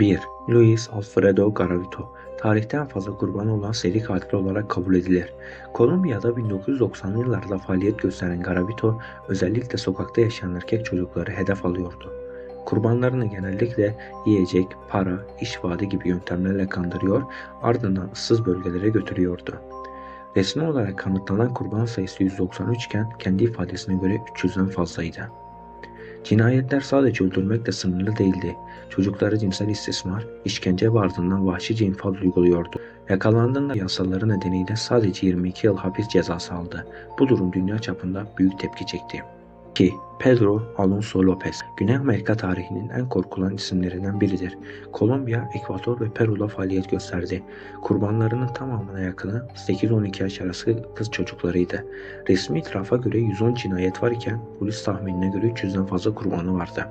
1. Luis Alfredo Garavito Tarihte en fazla kurbanı olan seri katil olarak kabul edilir. Kolombiya'da 1990'lı yıllarda faaliyet gösteren Garavito özellikle sokakta yaşayan erkek çocukları hedef alıyordu. Kurbanlarını genellikle yiyecek, para, iş vaadi gibi yöntemlerle kandırıyor, ardından ıssız bölgelere götürüyordu. Resmi olarak kanıtlanan kurban sayısı 193 iken kendi ifadesine göre 300'den fazlaydı. Cinayetler sadece öldürmekle sınırlı değildi. Çocukları cinsel istismar, işkence ve ardından vahşice infaz uyguluyordu. Yakalandığında yasaları nedeniyle sadece 22 yıl hapis cezası aldı. Bu durum dünya çapında büyük tepki çekti. 2. Pedro Alonso Lopez, Güney Amerika tarihinin en korkulan isimlerinden biridir. Kolombiya, Ekvador ve Peru'da faaliyet gösterdi. Kurbanlarının tamamına yakını 8-12 yaş arası kız çocuklarıydı. Resmi itirafa göre 110 cinayet var iken polis tahminine göre 300'den fazla kurbanı vardı.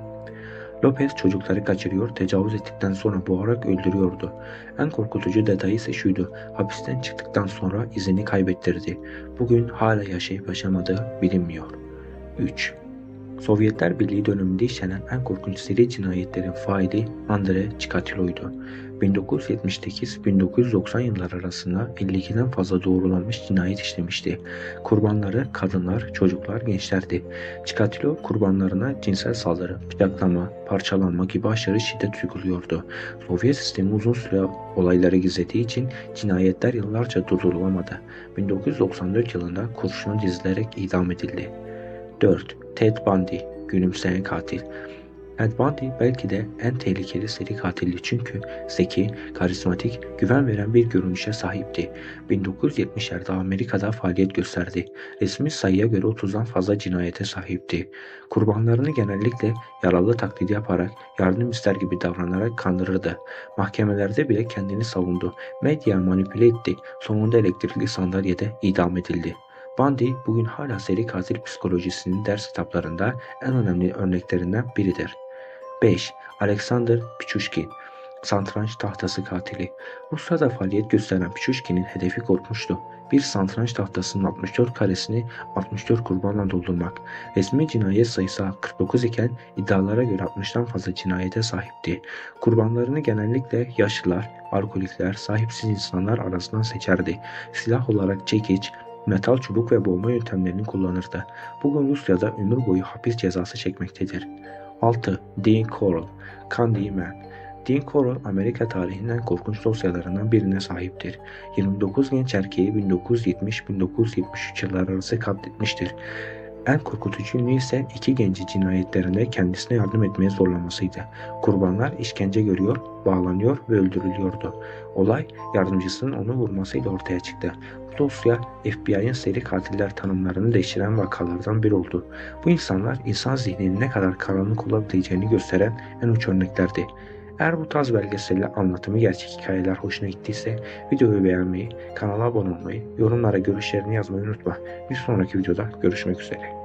Lopez çocukları kaçırıyor, tecavüz ettikten sonra boğarak öldürüyordu. En korkutucu detayı ise şuydu, hapisten çıktıktan sonra izini kaybettirdi. Bugün hala yaşayıp yaşamadığı bilinmiyor. 3. Sovyetler Birliği döneminde işlenen en korkunç seri cinayetlerin faili Andre Chikatilo'ydu. 1978-1990 yıllar arasında 52'den fazla doğrulanmış cinayet işlemişti. Kurbanları kadınlar, çocuklar, gençlerdi. Chikatilo kurbanlarına cinsel saldırı, bıçaklama, parçalanma gibi aşırı şiddet uyguluyordu. Sovyet sistemi uzun süre olayları gizlediği için cinayetler yıllarca durdurulamadı. 1994 yılında kurşuna dizilerek idam edildi. 4. Ted Bundy, gülümseyen katil. Ted Bundy belki de en tehlikeli seri katildi çünkü zeki, karizmatik, güven veren bir görünüşe sahipti. 1970'lerde Amerika'da faaliyet gösterdi. Resmi sayıya göre 30'dan fazla cinayete sahipti. Kurbanlarını genellikle yaralı taklidi yaparak, yardım ister gibi davranarak kandırırdı. Mahkemelerde bile kendini savundu. Medya manipüle etti. Sonunda elektrikli sandalyede idam edildi. Bundy bugün hala seri katil psikolojisinin ders kitaplarında en önemli örneklerinden biridir. 5. Alexander Pichushkin Santranç tahtası katili. Rusya'da faaliyet gösteren Pichushkin'in hedefi korkmuştu. Bir santranç tahtasının 64 karesini 64 kurbanla doldurmak. Resmi cinayet sayısı 49 iken iddialara göre 60'tan fazla cinayete sahipti. Kurbanlarını genellikle yaşlılar, alkolikler, sahipsiz insanlar arasından seçerdi. Silah olarak çekiç, metal çubuk ve boğma yöntemlerini kullanırdı. Bugün Rusya'da ömür boyu hapis cezası çekmektedir. 6. Dean Corll Candyman Dean Corll Amerika tarihinin korkunç dosyalarından birine sahiptir. 29 genç erkeği 1970-1973 yıllar arası katletmiştir. En korkutucu ünlü ise iki genci cinayetlerinde kendisine yardım etmeye zorlamasıydı. Kurbanlar işkence görüyor, bağlanıyor ve öldürülüyordu. Olay yardımcısının onu vurmasıyla ortaya çıktı. Bu dosya FBI'ın seri katiller tanımlarını değiştiren vakalardan biri oldu. Bu insanlar insan zihninin ne kadar karanlık olabileceğini gösteren en uç örneklerdi. Eğer bu tarz belgeselle anlatımı gerçek hikayeler hoşuna gittiyse videoyu beğenmeyi, kanala abone olmayı, yorumlara görüşlerini yazmayı unutma. Bir sonraki videoda görüşmek üzere.